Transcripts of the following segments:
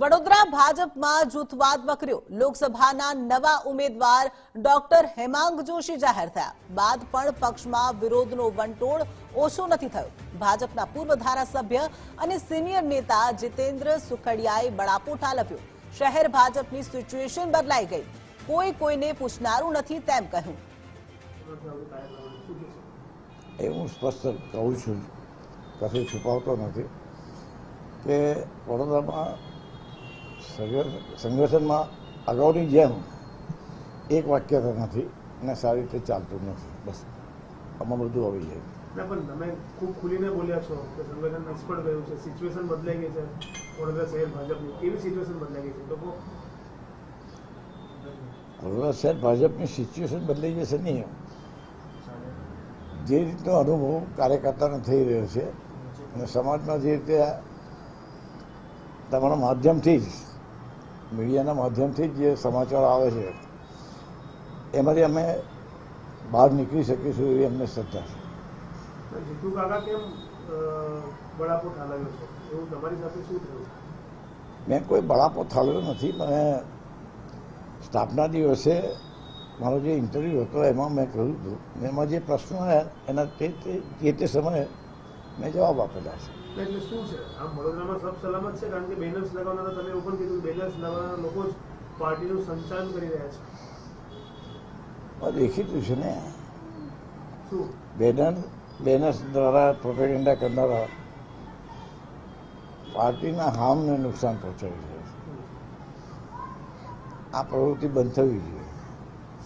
વડોદરા ભાજપમાં જૂથવાદ વકર્યો. લોકસભાના નવા ઉમેદવાર ડોક્ટર હેમાંગ જોશી જાહેર થયા. બાદ પણ પક્ષમાં વિરોધનો વંટોળ ઓછો નથી થયો. ભાજપના પૂર્વ ધારાસભ્ય અને સિનિયર નેતા જીતેન્દ્ર સુખડિયાએ બળાપો ઠાલવ્યો શહેર ભાજપની સિચ્યુએશન બદલાઈ ગઈ. કોઈ કોઈને પૂછનારું નથી તેમ કહ્યું. એ હું સ્પષ્ટ કહું છું. કશું છુપાવતો નથી કે વડોદરામાં સંગઠનમાં અગાઉની જેમ એક વાક્યતા નથી અને સારી રીતે ચાલતું નથી. બસ. આમાં બધું આવી જાય. પણ તમે ખૂબ ખુલીને બોલ્યા છો કે સંગઠન નિષ્ફળ ગયું છે સિચ્યુએશન બદલાઈ ગઈ છે વડોદરા શહેર ભાજપની. કેવી સિચ્યુએશન બદલાઈ ગઈ છે? લોકો વડોદરા શહેર ભાજપની સિચ્યુએશન બદલાઈ જશે નહીં. જે રીતનો અનુભવ કાર્યકર્તાને થઈ રહ્યો છે અને સમાજમાં જે રીતે તમારા માધ્યમથી જ મીડિયાના માધ્યમથી જ સમાચાર આવે છે એમાંથી અમે બહાર નીકળી શકીશું એવી અમને શ્રદ્ધા છે. જીતુ કાકા કેમ બળાપો ઠાલવ્યો છે? એવું તમારી સાથે શું થયું? મેં કોઈ બળાપો થાલ્યો નથી મને સ્ટાફના દિવસે મારો જે ઇન્ટરવ્યૂ હતો એમાં મેં કહ્યું હતું એમાં જે પ્રશ્નો એના તે તે- જે તે સમયે મેં જવાબ આપેલા છે એટલે શું છે? આમ વડોદરામાં સબ સલામત છે? કારણ કે બેનર્સ લગાવનારા તમે એવું પણ કીધું બેનર્સ લગાવવાના લોકો જ પાર્ટીનું સંચાલન કરી રહ્યા છે. દેખીતું છે ને. શું? બેનર બેનર્સ દ્વારા પ્રોપેગેન્ડા કરનારા પાર્ટીના હામને નુકસાન પહોંચાડી રહ્યા છે. આ પ્રવૃત્તિ બંધ થવી જોઈએ.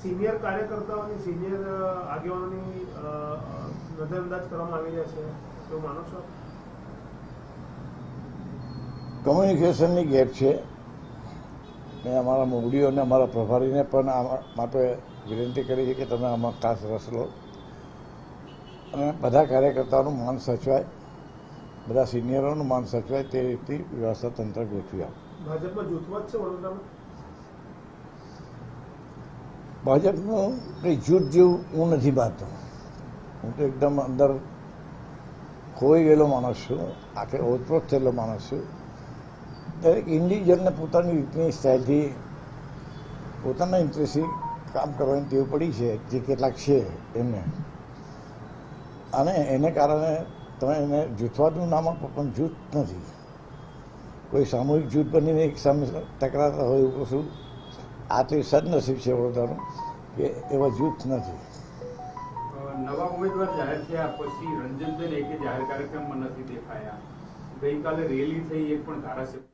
સિનિયર કાર્યકર્તાઓની સિનિયર આગેવાનોની નજરઅંદાજ કરવામાં આવી રહ્યા છે. માનો છો? કમ્યુનિકેશનની ગેપ છે. મેં અમારા મોગડીઓ અને અમારા પ્રભારીને પણ આ માટે વિનંતી કરી છે કે તમે આમાં ખાસ રસ લો. અને બધા કાર્યકર્તાઓનું માન સચવાય. બધા સિનિયરોનું માન સચવાય તે રીતની વ્યવસ્થા તંત્ર ગોઠવી આપે. ભાજપનું કંઈ જૂથ જેવું હું નથી માનતો. હું તો એકદમ અંદર ખોઈ ગયેલો માણસ છું આખે ઓતપ્રોત થયેલો માણસ. છું દરેક ઇન્ડિવિજ્યુઅલને પોતાની રીતની સ્ટાઇલથી, પોતાના ઇન્ટરેસ્ટથી કામ કરવાની ટેવ પડી છે, જે કેટલાક છે એમને. અને એને કારણે તમે એને જૂથવાદનું નામ આપો, પણ જૂથ નથી. કોઈ સામૂહિક જૂથ બનીને એક સામે ટકરાતા હોય એવું કશું, આ તો સદનસીબ છે વડોદરાનું, કે એવા જૂથ નથી. નવા ઉમેદવાર જાહેર થયા પછી રંજનબેન એકે જાહેર કાર્યક્રમમાં નથી દેખાયા. ગઈકાલે રેલી થઈ એક પણ ધારાસભ્ય